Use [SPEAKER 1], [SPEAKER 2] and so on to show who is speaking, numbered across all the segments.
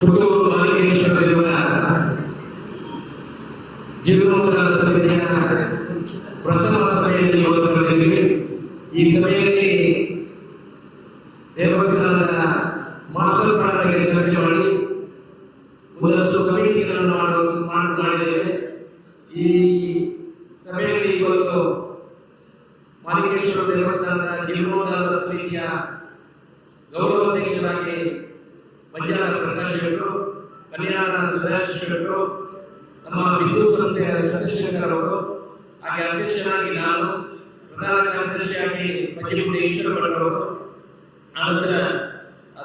[SPEAKER 1] ಪುತ್ತೂರು ಮಾಲಿಕೇಶ್ವರವಿರುವ ಜೀವನೋದ್ಧಾರ ಸಮಿತಿಯ ಪ್ರಥಮ ಸಭೆಯಲ್ಲಿ ಪಾಲ್ಗೊಂಡಿದ್ದೇವೆ ಈ ಸಭೆಯಲ್ಲಿ ದೇವಸ್ಥಾನದ ಮಾಸ್ಟರ್ ಪ್ಲಾನ್ ಚರ್ಚೆ ಮಾಡಿ ಒಂದಷ್ಟು ಕಮಿಟಿಗಳನ್ನು ಮಾಡಿದ್ದೇವೆ ಈ ಸಭೆಯಲ್ಲಿ ಇವತ್ತು ಮಾಲಿಕೇಶ್ವರ ದೇವಸ್ಥಾನದ ಜೀವನೋದ್ಧಾರ ಸಮಿತಿಯ ಗೌರವಾಧ್ಯಕ್ಷರಾಗಿ ಮಂಜಾರ ಪ್ರಕಾಶ್ ಶೆಟ್ಟರು ಕಲ್ಯಾಣ ಸುರೇಶ್ ನಮ್ಮ ವಿದ್ಯುತ್ ಸಂಸ್ಥೆಯ ಸದಸ್ಯರ ಅವರು ಹಾಗೆ ಅಧ್ಯಕ್ಷರಾಗಿ ನಾನು ಪ್ರಧಾನ ಕಾರ್ಯದರ್ಶಿಯಾಗಿ ಪಂಜಗುಡಿ ಈಶ್ವರ ಭಟ್ಟರವರು ಆನಂತರ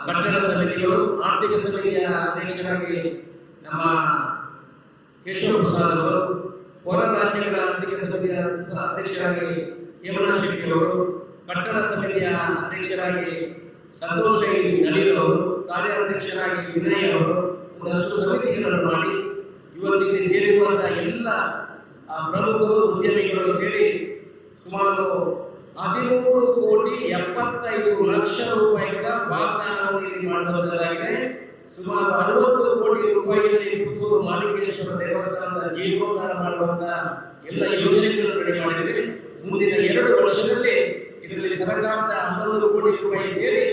[SPEAKER 1] ಪಟ್ಟಣ ಸಮಿತಿಯವರು, ಆರ್ಥಿಕ ಸಮಿತಿಯ ಅಧ್ಯಕ್ಷರಾಗಿ ನಮ್ಮ ಕೇಶವ ಪ್ರಸಾದ್ ಅವರು ಹೊರ ರಾಜ್ಯಗಳ ಆರ್ಥಿಕ ಸಮಿತಿಯ ಅಧ್ಯಕ್ಷರಾಗಿ ಹೇಮಲಾ ಶೆಟ್ಟಿ ಅವರು ಪಟ್ಟಣ ಸಮಿತಿಯ ಅಧ್ಯಕ್ಷರಾಗಿ ಸಂತೋಷ್ ನಳೀರ್ ಕಾರ್ಯಾಧ್ಯಕ್ಷರಾಗಿ ವಿನಯ್ ಅವರು ಒಂದಷ್ಟು ಸಮಿತಿಗಳನ್ನು ಮಾಡಿ ಇವತ್ತಿಗೆ ಸೇರಿರುವಂತಹ ಎಲ್ಲ ಪ್ರಮುಖರು, ಉದ್ಯಮಿಗಳು ಸೇರಿ ಸುಮಾರು ಹದಿಮೂರು ಕೋಟಿ ಎಪ್ಪತ್ತೈದು ಲಕ್ಷ ರೂಪಾಯಿಗಳ ವಾಗ್ದಾನವನ್ನು ಇಲ್ಲಿ ಮಾಡುವುದರಾಗಿದೆ ಸುಮಾರು ಅರವತ್ತು ಕೋಟಿ ರೂಪಾಯಿಯಲ್ಲಿ ಪುತ್ತೂರು ಮಾಲಿಕೇಶ್ವರ ದೇವಸ್ಥಾನದ ಜೀರ್ಣೋದ್ಧಾರ ಮಾಡುವಂತಹ ಎಲ್ಲ ಯೋಜನೆಗಳನ್ನು ರೆಡಿ ಮಾಡಿದೆ ಮುಂದಿನ ಎರಡು ವರ್ಷದಲ್ಲಿ ಇದರಲ್ಲಿ ಸರ್ಕಾರದ ಹನ್ನೊಂದು ಕೋಟಿ ರೂಪಾಯಿ ಸೇರಿ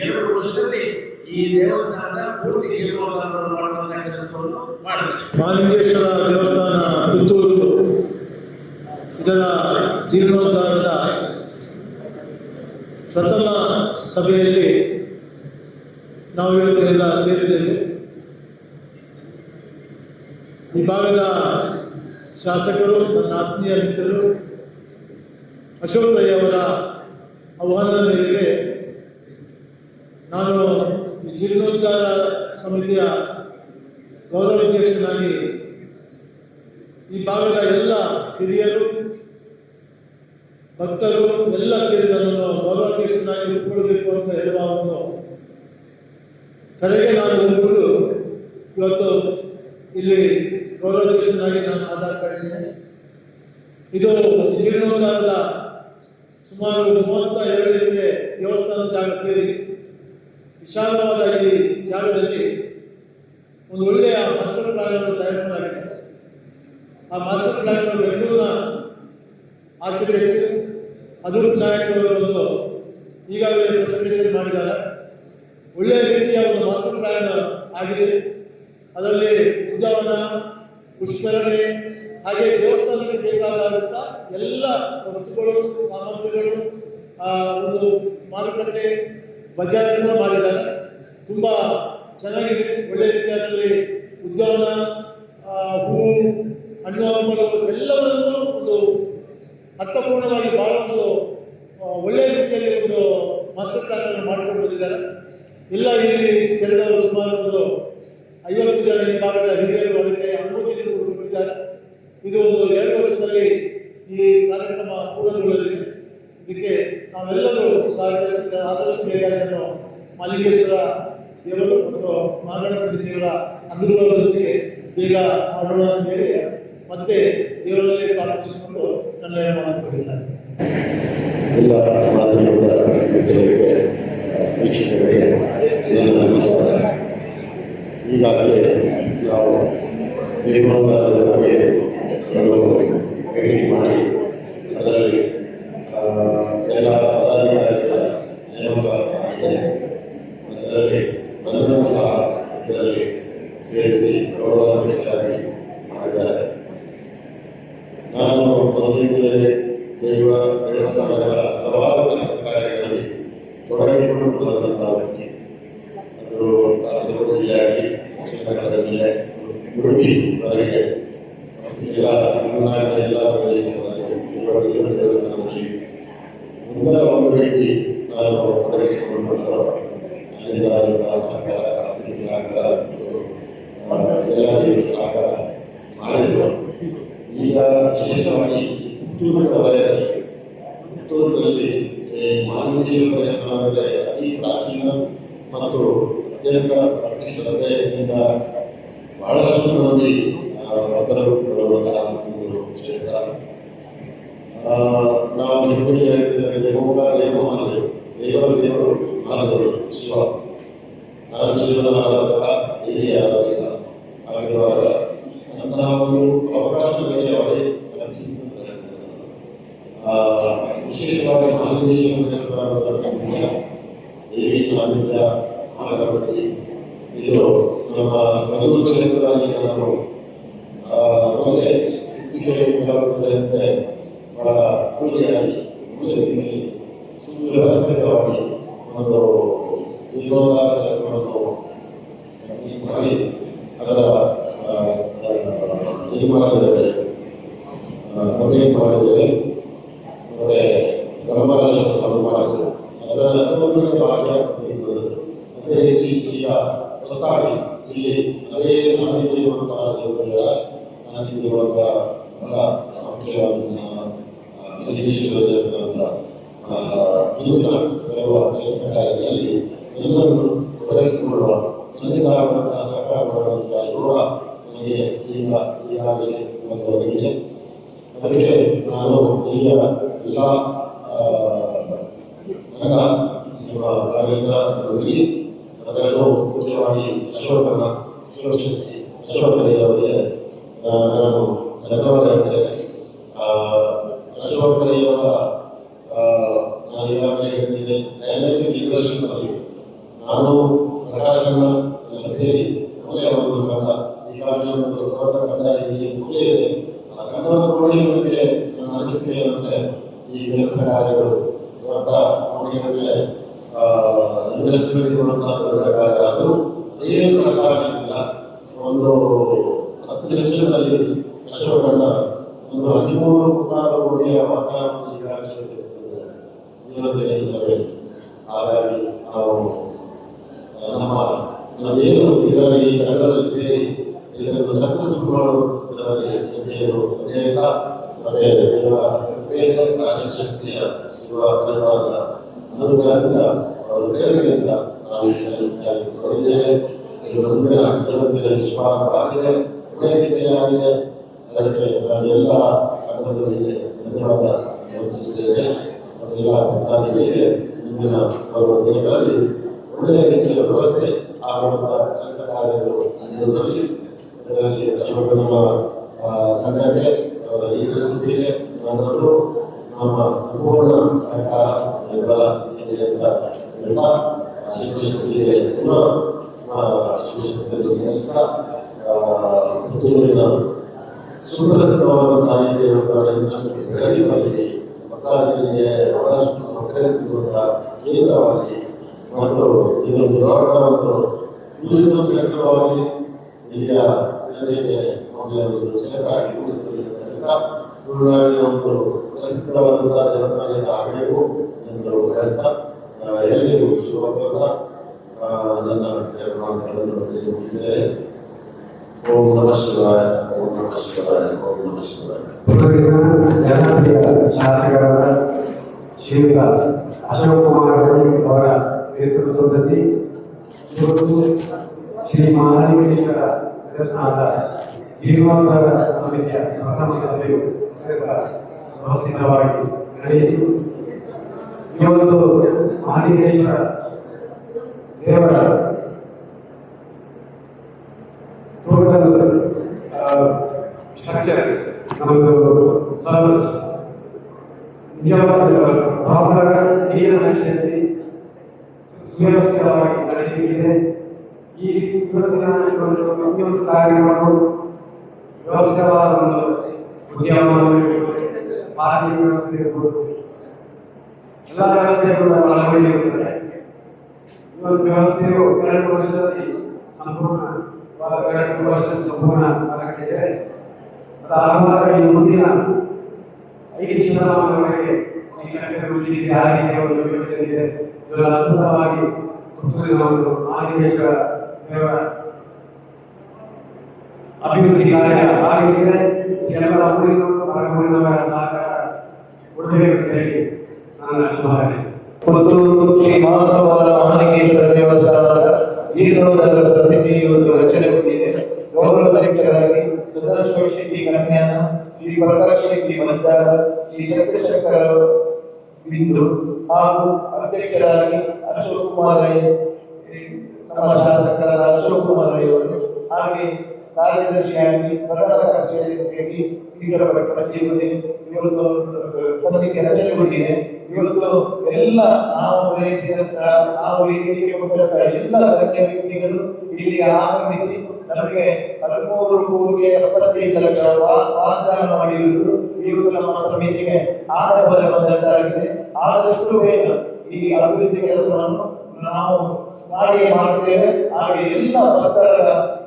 [SPEAKER 1] ಎರಡು ವರ್ಷದಲ್ಲಿ ಈ ದೇವಸ್ಥಾನದ ಪೂರ್ತಿ ಜೀರ್ಣೋದ್ಧಾರವನ್ನು ಮಾಡುವಂತಹ ಕೆಲಸವನ್ನು ಮಾಡಬೇಕು
[SPEAKER 2] ದೇವಸ್ಥಾನ ಪುತ್ತೂರು ಇದರ ಜೀರ್ಣೋದ್ಧಾರದ ಪ್ರಥಮ ಸಭೆಯಲ್ಲಿ ನಾವು ಇವತ್ತು ಎಲ್ಲ ಸೇರಿದ್ದೇವೆ. ಈ ಭಾಗದ ಶಾಸಕರು, ನನ್ನ ಆತ್ಮೀಯ ಮಿತ್ರರು, ಅಶೋಕ್ ರೈ ಅವರ ಆಹ್ವಾನದ ಮೇರೆಗೆ ನಾನು ಜೀರ್ಣೋದ್ಧಾರ ಸಮಿತಿಯ ಗೌರವಾಧ್ಯಕ್ಷನಾಗಿ ಈ ಭಾಗದ ಎಲ್ಲ ಹಿರಿಯರು, ಭಕ್ತರು ಎಲ್ಲ ಸೇರಿ ನನ್ನನ್ನು ಗೌರವಾಧ್ಯಕ್ಷನಾಗಿ ಉಳ್ಕೊಳ್ಬೇಕು ಅಂತ ಹೇಳುವ ಒಂದು ಕರೆಗೆ ನಾನು ಹೋಗ್ಬಿಟ್ಟು ಇವತ್ತು ಇಲ್ಲಿ ಗೌರವಾಧ್ಯಕ್ಷನಾಗಿ ನಾನು ಮಾತಾಡ್ತಾ ಇದ್ದೇನೆ. ಇದು ಜೀರ್ಣೋದ್ಧಾರದ ಸುಮಾರು ಮೂವತ್ತ ಎರಡು ದೇವಸ್ಥಾನದ ಜಾಗ ಸೇರಿ ವಿಶಾಲವಾದ ಈ ಜಾಗದಲ್ಲಿ ಒಂದು ಒಳ್ಳೆಯ ಮಾಸ್ಟರ್ ಪ್ಲಾನ್ ಅನ್ನು ತಯಾರಿಸಲಾಗಿದೆ. ಆ ಮಾಸ್ಟರ್ ಪ್ಲಾನ್ ಅನ್ನು ಬೆಂಗಳೂರಿನ ಆರ್ಕಿಟೆಕ್ಟ್ ಅನೂಪ್ ನಾಯಕ್ ಅವರು ಈಗಾಗಲೇ ಪ್ರೆಸೆಂಟೇಷನ್ ಮಾಡಿದ್ದಾರೆ. ಒಳ್ಳೆಯ ರೀತಿಯ ಒಂದು ಮಾಸ್ಟರ್ ಪ್ಲಾನ್ ಆಗಿದೆ. ಅದರಲ್ಲಿ ಉದ್ಯಾವನ ಪುಷ್ಕರಣೆ, ಹಾಗೆ ದೇವಸ್ಥಾನಕ್ಕೆ ಬೇಕಾದಂಥ ಎಲ್ಲ ವಸ್ತುಗಳು, ಸಾಮಗ್ರಿಗಳು ಒಂದು ಮಾರುಕಟ್ಟೆ ಬಜಾರನ್ನು ಮಾಡಿದ್ದಾರೆ. ತುಂಬ ಚೆನ್ನಾಗಿದೆ. ಒಳ್ಳೆ ರೀತಿಯಲ್ಲಿ ಉದ್ಯಾನ ಹೂ, ಹಣ್ಣು, ಹಂಪಲು ಎಲ್ಲವನ್ನೂ ಒಂದು ಅರ್ಥಪೂರ್ಣವಾಗಿ ಬಹಳ ಒಂದು ಒಳ್ಳೆಯ ರೀತಿಯಲ್ಲಿ ಒಂದು ಮಾಸ್ಟರ್ ಪ್ಲಾನ್ ಅನ್ನು ಮಾಡಿಕೊಂಡು ಬಂದಿದ್ದಾರೆ. ಇಲ್ಲ, ಇಲ್ಲಿ ಸೇರಿದವರು ಸುಮಾರು ಒಂದು ಐವತ್ತು ಜನ ಈ ಭಾಗದ ಹಿರಿಯರು ಅದಕ್ಕೆ ಕೊಟ್ಟಿದ್ದಾರೆ ಇದು ಒಂದು ಎರಡು ವರ್ಷದಲ್ಲಿ ಈ ಕಾರ್ಯಕ್ರಮ ಪೂರ್ಣಗೊಳ್ಳಲಿದೆ. ನಾವೆಲ್ಲರೂ ಸಹಕರಿಸಿದ ಆದಷ್ಟು ಬೇಗ ಇದನ್ನು ಮಲ್ಲಿಕೇಶ್ವರ ದೇವರು ಮತ್ತು ಮಾಗಣಪತಿ ದೇವರ ಅನುಗ್ರಹದ ಬೇಗ ಮಾಡೋಣ ಅಂತ ಹೇಳಿ ಮತ್ತೆ ದೇವರಲ್ಲಿ ಪ್ರಾರ್ಥಿಸಿಕೊಂಡು ನನ್ನ ಮಾತು ಮುಗಿಸ್ತೇನೆ.
[SPEAKER 3] ಎಲ್ಲ ನಮಸ್ಕಾರ ಈಗಾಗಲೇ ನಾವು ನಿರ್ಮಾಣದ ಬಗ್ಗೆ ಮಾಡಿ, ಅದರಲ್ಲಿ ಆ, ಎಲ್ಲ ಪದಾಧಿಕಾರಿಗಳ ನೇಮಕ ಆಗಿದೆ ಅದರಲ್ಲಿ ನನ್ನನ್ನು ಸಹ ಇದರಲ್ಲಿ ಸೇರಿಸಿ ಗೌರವಾಧ್ಯಕ್ಷರಾಗಿ ಮಾಡಿದ್ದಾರೆ ನಾನು ಮೊದಲಿಂದಲೇ ದೈವ ದೇವಸ್ಥಾನಗಳ ಹಲವಾರು ಕೆಲಸ ಕಾರ್ಯಗಳಲ್ಲಿ ತೊಡಗಿಕೊಂಡು ಬಂದಂತಹ ವ್ಯಕ್ತಿ ಅದು ಕಾಸರಗೋಡು ಜಿಲ್ಲೆ ಆಗಲಿ ದಕ್ಷಿಣ ಕನ್ನಡ ಜಿಲ್ಲೆ ಉಡುಪಿ ವರೆಗೆ ಎಲ್ಲ ಕರ್ನಾಟಕದ ಎಲ್ಲ ಪ್ರದೇಶಗಳಲ್ಲಿ ಇರುವ ದೇವ ದೇವಸ್ಥಾನದಲ್ಲಿ ಮುಂದಿನ ಒಂದು ರೀತಿ ನಾನು ಸಹಕಾರ ಆರ್ಥಿಕ ಸಹಕಾರ ಎಲ್ಲ ಸಹಕಾರ ಮಾಡಿದರು ಈಗ ವಿಶೇಷವಾಗಿ ಹುಟ್ಟೂರು ವಲಯದಲ್ಲಿ ಹುಟ್ಟೂರಿನಲ್ಲಿ ಮಾನವೇಶ್ವರ ದೇವಸ್ಥಾನ ಅತಿ ಪ್ರಾಚೀನ ಮತ್ತು ಅತ್ಯಂತ ಶ್ರದ್ಧೆಯಿಂದ ಬಹಳಷ್ಟು ಮಂದಿ ಭಕ್ತರು ಬರುವಂತಹ ಒಂದು ಕ್ಷೇತ್ರ. ನಾವು ಹಿಂದೆ ಹೇಳ್ತಿದ್ದೇವೆ ದೇವ ಮಹಾದೇವ್ ದೇವರ ದೇವರು ಮಹಾದೇವರು ಶಿವ ನಾನು ಶಿವನ ಹಿರಿಯ ಆಗಿಲ್ಲ ಆಗಿರುವಾಗ ಅಂತಹ ಒಂದು ಅವಕಾಶಗಳಿಗೆ ಅವರೇ ಕಲ್ಪಿಸಿದ್ದಾರೆ ಆ, ವಿಶೇಷವಾಗಿ ಮಹಾದೇಶ್ವರ ದೇವಸ್ಥಾನದ ಸಂಬಂಧ ದೇವಿ ಸಾನ್ನಿಧ್ಯ ಮಹಾಗಣಪತಿ ಇದು ನಮ್ಮ ಬಂಧು ಕ್ಷೇತ್ರದಲ್ಲಿ ನಾನು ಆ, ಮೊದಲೇ ಇತ್ತೀಚೆಗೆ ಕೆಲವು ದಿನದಂತೆ ಬಹಳ ಅದ್ದೂರಿಯಾಗಿ ಪೂಜೆ ರೀತಿಯಲ್ಲಿ ಸುವ್ಯವಸ್ಥಿತವಾಗಿ ಒಂದು ಜೀವನೋದ್ಧಾರ ಕೆಲಸವನ್ನು ಮಾಡಿ ಅದರ ಇದು ಮಾಡಿದ್ದೇವೆ ಕಂಪ್ಲೀಟ್ ಮಾಡಿದ್ದೇವೆ ಅಂದರೆ ಬ್ರಹ್ಮರಾಜೋತ್ಸವ ಮಾಡಿದ್ದೇವೆ ಅದರ ಅನುಮೋದನೆ ಭಾಗ್ಯ. ಅದೇ ರೀತಿ ಈಗ ಹೊಸದಾಗಿ ಇಲ್ಲಿ ಅದೇ ಸಾನ್ನಿಧ್ಯವಂತಹ ದೇವತೆಗಳ ಸಾನ್ನಿಧ್ಯವಂತಹ ಬಹಳ ಮುಖ್ಯವಾದಂತಹ ದೇವಸ್ಥಾನದ ಆ, ನೂತನ ಬರುವ ಕೆಲಸ ಕಾರ್ಯಗಳಲ್ಲಿ ಎಲ್ಲರನ್ನು ತೊಡಗಿಸಿಕೊಳ್ಳುವ ನನ್ನಿಂದಾಗುವಂತಹ ಸಹಕಾರ ಮಾಡುವಂತಹ ಯೋಗ ನನಗೆ ಈಗ ಈಗಾಗಲೇ ಒಂದು ಅದಕ್ಕೆ ನಾನು ಈಗ ಎಲ್ಲ ರಂಗ ನಿಮ್ಮ ಆಡಳಿತ ಅವರಿಗೆ ಅದರಲ್ಲೂ ಮುಖ್ಯವಾಗಿ ಅಶೋಕನ ಶಿವಶಕ್ತಿ ಅಶೋಕರಯ್ಯವರಿಗೆ ನಾನು ಧನ್ಯವಾದ ಹೇಳ್ತೇನೆ. ಆ, ಅಶೋಕರಯ್ಯವರ ಆ, ನಾನು ಈಗಾಗಲೇ ಹೇಳ್ತೀನಿ ಡೈನಾಮಿಕ್ ಲೀಡರ್ಶಿಪ್ನಲ್ಲಿ ನಾನು ಪ್ರಕಾಶನ ಎಲ್ಲ ಸೇರಿ ಒಳ್ಳೆಯ ಒಂದು ತಂಡ ಈಗಾಗಲೇ ಒಂದು ದೊಡ್ಡ ತಂಡ ಇಲ್ಲಿ ಮುಖ್ಯ ಆ ಏನಂದ್ರೆ ಈ ಕೆಲಸ ಕಾರ್ಯಗಳು ದೊಡ್ಡ ಇನ್ವೆಸ್ಟ್ಮೆಂಟ್ ಇರುವಂತಹ ದೊಡ್ಡ ಅದು ಕಷ್ಟ ಒಂದು ಹತ್ತು ನಿಮಿಷದಲ್ಲಿ ಅಶೋಕಣ್ಣ ಒಂದು ಹದಿಮೂರು ಕೋಟಿಯ ವಾತಾವರಣ ಈಗಾಗಲೇ. ಇವತ್ತಿನ ಈ ಸಭೆ ಹಾಗಾಗಿ ನಾವು ಆ, ನಮ್ಮ ನಾವೇನು ಇದರಲ್ಲಿ ತಂಡದಲ್ಲಿ ಸೇರಿ ಇದನ್ನು ಸಕ್ಸಸ್ಫುಲ್ ಮಾಡೋದರಲ್ಲಿ ಏನು ಸಂದೇಹ ಇಲ್ಲ. ಮತ್ತೆ ದೇವರ ಕೃಪೆಯ ಆಶಕ್ತಿಯ ಶಿವ ಪರಿವಾರದ ಅನುಗ್ರಹದಿಂದ ಅವರ ಪ್ರೇರಣೆಯಿಂದ ನಾವು ಈ ಕೆಲಸದಲ್ಲಿ ತೊಡಗಿದ್ದೇವೆ ಇದು ಮುಂದಿನ ಕೆಲಸದಲ್ಲಿ ಶುಭಾರಂಭ ಆಗಿದೆ ಒಳ್ಳೆಯ ರೀತಿಯಲ್ಲಿ ಆಗಿದೆ. ಅದಕ್ಕೆ ನಾವೆಲ್ಲ ತಂಡದವರಿಗೆ ಧನ್ಯವಾದ ಸಮರ್ಪಿಸಿದ್ದೇವೆ ಅದೆಲ್ಲ ಮುಂದಿನ ಬರುವ ದಿನಗಳಲ್ಲಿ ಒಳ್ಳೆಯ ರೀತಿಯ ವ್ಯವಸ್ಥೆ ಆಗುವಂತಹ ಕೆಲಸ ಕಾರ್ಯಗಳು ನಡೆಯುವುದರಲ್ಲಿ ಅದರಲ್ಲಿ ಅಶೋಕನ ನಮ್ಮ ತಂಡಕ್ಕೆ, ಅವರ ಲೀಡರ್ಶಿಪ್ಗೆ ನನ್ನದು ನಮ್ಮ ಸಂಪೂರ್ಣ ಸರ್ಕಾರ ಬೆಂಬಲ ಇದೆ ಅಂತ ಹೇಳ್ತಾ ಶಿವಶಕ್ತಿಗೆ ಪುನಃ ಶಿವಶಕ್ತಿಯನ್ನು ಸ್ಮರಿಸ್ತಾ ಪುತ್ತೂರಿನ ಸುಪ್ರಸಿದ್ಧವಾದಂತಹ ಈ ದೇವಸ್ಥಾನ ಬೆಳಗಿನಲ್ಲಿ ಭಕ್ತಾದಿಗಳಿಗೆ ಬಹಳಷ್ಟು ಸೌಕರ್ಯ ಸಿಗುವಂತಹ ಕೇಂದ್ರವಾಗಿ ಮತ್ತು ಇದೊಂದು ದೊಡ್ಡ ಒಂದು ಟೂರಿಸಂ ಆಗಲಿ ಈಗ ಜನರಿಗೆ ಒಂದು ಕ್ಷೇತ್ರ ಆಗಿ ತುಳುನಾಡಿನ ಒಂದು ಪ್ರಸಿದ್ಧವಾದಂತಹ ದೇವಸ್ಥಾನ ಆಗಬೇಕು ಎಂದು ಬಯಸ್ತಾ ಎಲ್ಲರಿಗೂ ಶುಭಪ್ರದ ನನ್ನ ಎರಡು ಮಾತುಗಳನ್ನು ಮುಗಿಸಿದ್ದೇನೆ ಓಂ ನಮಃ ಶಿವಾಯ, ಓಂ ನಮಃ ಶಿವಾಯ, ಓಂ ನಮಃ ಶಿವಾಯ.
[SPEAKER 4] ಜನಪ್ರಿಯ ಶಾಸಕರಾದ ಅಶೋಕ್ ಕುಮಾರ್ ಅವರ ನೇತೃತ್ವದಲ್ಲಿ ಇವತ್ತು ಶ್ರೀ ಮಹಾಲಿಂಗೇಶ್ವರ ದೇವಸ್ಥಾನದ ಜೀರ್ಣೋದ್ಧಾರ ಸಮಿತಿಯ ಪ್ರಥಮ ಸಭೆಯು ಅತ್ಯಂತ ವ್ಯವಸ್ಥಿತವಾಗಿ ನಡೆಯಿತು ಈ ಒಂದು ಮಹಾಲಿಂಗೇಶ್ವರ ದೇವರ ಟೋಟಲ್ ಸ್ಟ್ರಕ್ಚರ್ ನಮ್ಮದು ಸರ್ವ ನಿಜವಾದ ಸಾಧಾರಣ ನೀಲನಕ್ಷೆಯಲ್ಲಿ ಸುವ್ಯವಸ್ಥಿತವಾಗಿ ನಡೆಯುತ್ತಿದೆ ಈ ಇವತ್ತಿನ ಒಂದು ಈ ಒಂದು ಕಾರ್ಯಕ್ರಮವು ವ್ಯವಸ್ಥಿತವಾದ ಒಂದು ಉದ್ಯಮವನ್ನು ಇರ್ಬೋದು, ಪಾರ್ಕಿಂಗ್ ವ್ಯವಸ್ಥೆ ಇರ್ಬೋದು ಎಲ್ಲ ವ್ಯವಸ್ಥೆಗಳು ಅಳವಡಿಸಿರುತ್ತದೆ ಈ ಒಂದು ವ್ಯವಸ್ಥೆಯು ಎರಡು ವರ್ಷದಲ್ಲಿ ಸಂಪೂರ್ಣ ಎರಡು ವರ್ಷ ಸಂಪೂರ್ಣ ಆಗಲಿದೆ ಅದಾಗುವಾಗ ಈ ಮುಂದಿನ ಐದು ಶತಮಾನಗಳಿಗೆ ಈ ಸ್ಟ್ರಕ್ಚರ್ಗಳಲ್ಲಿ ಯಾವ ರೀತಿಯ ಒಂದು ಯೋಚನೆ ಇದೆ ಇದರ ಅದ್ಭುತವಾಗಿ ಪುತ್ತೂರಿನ ಒಂದು ಮಹಾಲಿಂಗೇಶ್ವರ ದೇವರ ಅಭಿವೃದ್ಧಿ ಕಾರ್ಯ ಆಗಿದೆ ಎಲ್ಲ ಊರಿನ ಹೊರಗೂರಿನವರ ಸಹಕಾರ ಕೊಡಬೇಕು ಅಂತ ಹೇಳಿ ನನ್ನ ಶುಭಾಶಯ
[SPEAKER 5] ಪುತ್ತೂರು ಶ್ರೀ ಮಹಾತ್ಮವರ ಮಹಾಲಿಂಗೇಶ್ವರ ದೇವಸ್ಥಾನದ ಜೀರ್ಣೋದ್ಧಾರ ಸಮಿತಿ ಇವತ್ತು ರಚನೆಗೊಂಡಿದೆ ಗೌರವ ಅಧ್ಯಕ್ಷರಾಗಿ ಸುದರ್ಶನ ಶೆಟ್ಟಿ ಕನ್ಯಾನ ಶ್ರೀ ಪ್ರಕಾಶ್ ಶೆಟ್ಟಿ ಮದ್ದಾರ ಶ್ರೀ ಸತ್ಯಶಂಕರ ಬಿಂದು ಹಾಗೂ ಅಧ್ಯಕ್ಷರಾಗಿ ಅಶೋಕ್ ಕುಮಾರ್ ರೈ ನಮ್ಮ ಶಾಸಕರಾದ ಅಶೋಕ್ ಕುಮಾರ್ ರೈ ಅವರು ಹಾಗೆ ಕಾರ್ಯದರ್ಶಿಯಾಗಿ ಪ್ರಧಾನ ಕಾರ್ಯದರ್ಶಿಯಾಗಿ ಇದರ ಪಟ್ಟಿಯಲ್ಲಿ ಇವತ್ತು ಸಮಿತಿ ರಚನೆಗೊಂಡಿದೆ. ಇವತ್ತು ಎಲ್ಲ ನಾವು ನಾವು ಇಲ್ಲಿಗೆ ಬಂದಂತ ಎಲ್ಲ ಗಣ್ಯ ವ್ಯಕ್ತಿಗಳು ಇಲ್ಲಿಗೆ ಆಗಮಿಸಿ ನಮಗೆ ಹದಿಮೂರು ಕೋಟಿ ಎಪ್ಪತ್ತೈದು ಲಕ್ಷ ವಾಗ್ದಾನ ಮಾಡಿರುವುದು ಇವತ್ತು ನಮ್ಮ ಸಮಿತಿಗೆ ಆನಬಲ ಬಂದಂತಾಗಿದೆ. ಆದಷ್ಟು ಬೇಗ ಈ ಅಭಿವೃದ್ಧಿ ಕೆಲಸವನ್ನು ನಾವು ಮಾಡಿಯೇ ಮಾಡುತ್ತೇವೆ. ಹಾಗೆ ಎಲ್ಲ ಭಕ್ತರ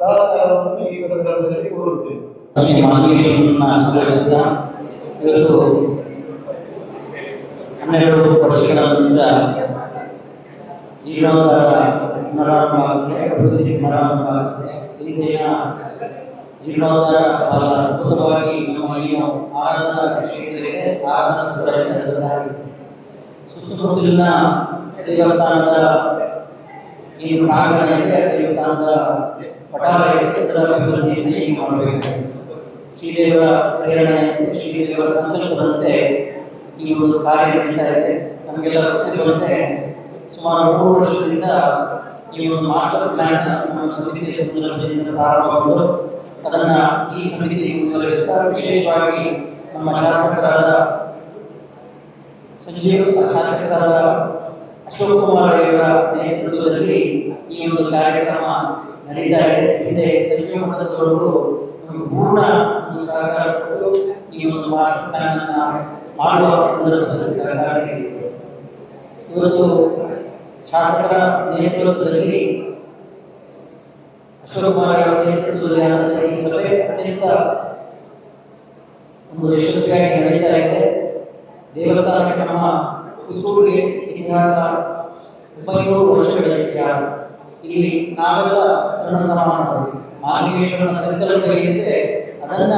[SPEAKER 5] ಸಹಕಾರವನ್ನು ಈ ಸಂದರ್ಭದಲ್ಲಿ ಕೋರುತ್ತೇವೆ
[SPEAKER 6] ಇವತ್ತು ಹನ್ನೆರಡು ವರ್ಷಗಳ ನಂತರ ಜೀರ್ಣೋದ್ಧಾರ ಪುನರಾರಂಭ ಆಗುತ್ತದೆ ಅಭಿವೃದ್ಧಿ ಪುನರಾರಂಭ ಆಗುತ್ತದೆ ಇಂದಿನ ಜೀರ್ಣೋದ್ಧಾರ ಬಹಳ ಅದ್ಭುತವಾಗಿ ನಮ್ಮ ಏನು ಆರಾಧನಾ ಕ್ಷೇತ್ರಕ್ಕೆ ಆರಾಧನಾ ಸ್ಥಳಕ್ಕೆ ಸುತ್ತಮುತ್ತಲಿನ ದೇವಸ್ಥಾನದ ಈ ಪ್ರಾಂಗಣ ಇದೆ ದೇವಸ್ಥಾನದ ಪಟಾರ ಇದೆ ಅದರ ಅಭಿವೃದ್ಧಿಯನ್ನು ಈಗ ಮಾಡಬೇಕಾಗಿದೆ ಶ್ರೀದೇವರ ಪ್ರೇರಣೆಯಂತೆ ಶ್ರೀದೇವರ ಸಂಕಲ್ಪದಂತೆ ಈ ಒಂದು ಕಾರ್ಯ ನಡೀತಾ ಇದೆ. ನಮಗೆಲ್ಲ ಗೊತ್ತಿರುವಂತೆ ಸುಮಾರು ಮೂರು ವರ್ಷದಿಂದ ಈ ಒಂದು ಮಾಸ್ಟರ್ ಪ್ಲಾನ್ ನಮ್ಮ ಸಮಿತಿ ಸಂದರ್ಭದಿಂದ ಪ್ರಾರಂಭಗೊಂಡು ಅದನ್ನು ಈ ಸಮಿತಿ ಮುಂದುವರಿಸ್ತಾ ವಿಶೇಷವಾಗಿ ನಮ್ಮ ಶಾಸಕರಾದ ಸಂಜೀವ್, ಶಾಸಕರಾದ ಅಶೋಕ್ ಕುಮಾರ್ ಅವರ ನೇತೃತ್ವದಲ್ಲಿ ಈ ಒಂದು ಕಾರ್ಯಕ್ರಮ ನಡೀತಾ ಇದೆ. ಹಿಂದೆ ಸಚಿವ ಮಠದವರು ಪೂರ್ಣ ಒಂದು ಸಹಕಾರ ಕೊಟ್ಟು ಈ ಒಂದು ಮಾಸ್ಟರ್ ಮಾಡುವ ಸಂದರ್ಭದಲ್ಲಿ ಸಹಕಾರ ನೀಡಿದರು. ಇವತ್ತು ಶಾಸಕರ ನೇತೃತ್ವದಲ್ಲಿ ಅಶೋಕ್ ಕುಮಾರ್ ಅವರ ನೇತೃತ್ವದಲ್ಲಿ ಈ ಸಭೆ ಅತ್ಯಂತ ಒಂದು ಯಶಸ್ವಿಯಾಗಿ ನಡೀತಾ ಇದೆ. ದೇವಸ್ಥಾನಕ್ಕೆ ನಮ್ಮ ಪುತ್ತೂರಿಗೆ ಇತಿಹಾಸ ಒಂಬೈನೂರು ವರ್ಷಗಳ ಇತಿಹಾಸ. ಇಲ್ಲಿ ನಾವೆಲ್ಲ ತೃಣ ಸಮಾನರು ಮಾಲಿಂಗೇಶ್ವರನ ಸಂಕಲ್ಪ ಏನಿದೆ, ಅದನ್ನ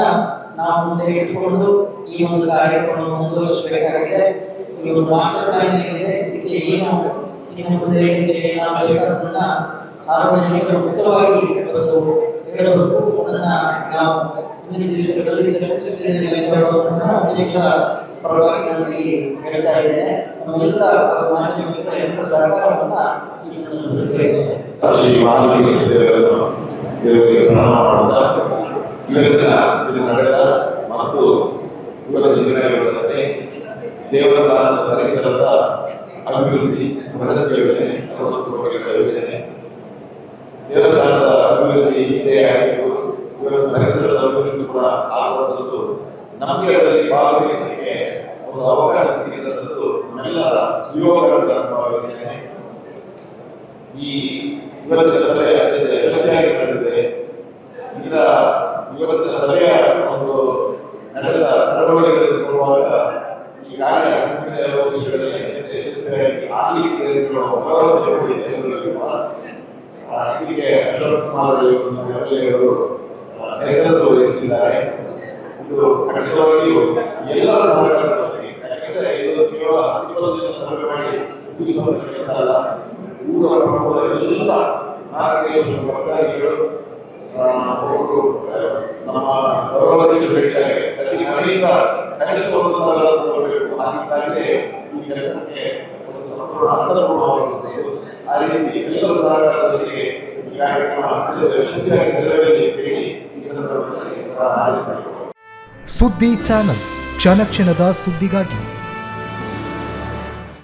[SPEAKER 6] ನಾವು ಮುಂದೆ ಇಟ್ಟುಕೊಂಡು ಈ ಒಂದು ಕಾರ್ಯಕ್ರಮವನ್ನು ಮುಂದುವರಿಸಬೇಕಾಗಿದೆ. ಈ ಒಂದು ಮಾಸ್ಟರ್ ಏನಿದೆ, ಇದಕ್ಕೆ ಏನು ಇನ್ನು ಮುಂದೆ ನಾವು ಏನಾಗಬೇಕಾದನ್ನ ಸಾರ್ವಜನಿಕರು ಮುಕ್ತವಾಗಿ ಇವತ್ತು ಹೇಳಬೇಕು. ಅದನ್ನ ನಾವು ಮುಂದಿನ ದಿವಸಗಳಲ್ಲಿ ಚರ್ಚಿಸಿದ್ದೇವೆ ಅಧ್ಯಕ್ಷರ ಪರವಾಗಿ ನಾನು ಇಲ್ಲಿ ಹೇಳ್ತಾ ಇದ್ದೇನೆ. ನಮ್ಮೆಲ್ಲ ಮಾಧ್ಯಮ ಮಿತ್ರರ ಎಲ್ಲ ಸಹಕಾರವನ್ನ ಈ ಸಂದರ್ಭದಲ್ಲಿ
[SPEAKER 7] ಮತ್ತು ದೇವಸ್ಥಾನದ ಪರಿಸರದ ಅಭಿವೃದ್ಧಿ ಅಗತ್ಯ ಯೋಜನೆ ಅರವತ್ತು ಯೋಜನೆ ದೇವಸ್ಥಾನದ ಅಭಿವೃದ್ಧಿ ಹಿಂದೆ ಆಗಿದ್ದು ಪರಿಸರದ ಅಭಿವೃದ್ಧಿ ಕೂಡ ಆಗುವಂಥದ್ದು ನಮಗೆ ಅದರಲ್ಲಿ ಭಾಗವಹಿಸಲಿಕ್ಕೆ ಒಂದು ಅವಕಾಶ ಸಿಕ್ಕಿದಂಥದ್ದು ನಮ್ಮೆಲ್ಲರ ಯುವಕರುಗಳನ್ನು ಭಾವಿಸ್ತೇನೆ. ಈ ಇವತ್ತಿನ ಸಭೆ ಅತ್ಯಂತ ಯಶಸ್ವಿಯಾಗಿ ನಡೆದಿದೆ. ಇದರ ಇವತ್ತಿನ ಸಭೆಯ ಒಂದು ನಡೆದ ನಡವಳಿಕೆಗಳನ್ನು ನೋಡುವಾಗ ಈ ಕಾರ್ಯ ಮುಂದಿನ ಎರಡು ವರ್ಷಗಳಲ್ಲಿ ಅತ್ಯಂತ ಯಶಸ್ವಿಯಾಗಿ ಆಗಲಿಕ್ಕೆ ಎನ್ನುವ ಭರವಸೆ ಮೂಡಿದೆ ಎಲ್ಲರಿಗೂ ಕೂಡ. ಆ, ಇದಕ್ಕೆ ಅಶೋಕ್ ಕುಮಾರ್ ಅವರು ನೇತೃತ್ವ ವಹಿಸಿದ್ದಾರೆ ಇದು ಖಂಡಿತವಾಗಿಯೂ ಎಲ್ಲರ ಸಹಕಾರದೊಂದಿಗೆ ಯಾಕಂದ್ರೆ ಇದು ಕೇವಲ ಇಪ್ಪತ್ತು ದಿನ ಸಭೆ ಮಾಡಿ ಮುಗಿಸುವಂತ ಕೆಲಸ ಅಲ್ಲ ಊರ ಪ್ರಮುಖರ ಎಲ್ಲ ನಾಗೇಶ್ವರ ಭಕ್ತಾದಿಗಳು ನಮ್ಮ ಗೌರವಾಧ್ಯಕ್ಷರು ಹೇಳಿದ್ದಾರೆ. ಪ್ರತಿ ಮನೆಯಿಂದ ಕನಿಷ್ಠ ಒಂದು ಕೊಡಬೇಕು. ಆಗಿದ್ದಾಗಲೇ ಈ ಕೆಲಸಕ್ಕೆ ಒಂದು ಸಂಪೂರ್ಣ ಅರ್ಥಪೂರ್ಣವಾಗಿರುತ್ತದೆ ಆ ರೀತಿ ಎಲ್ಲರ ಸಹಕಾರದೊಂದಿಗೆ ಕಾರ್ಯಕ್ರಮ ಯಶಸ್ವಿಯಾಗಿ ನೆರವೇರಲಿ
[SPEAKER 8] ಸುದ್ದಿ ಚಾನಲ್ ಕ್ಷಣ ಕ್ಷಣದ ಸುದ್ದಿಗಾಗಿ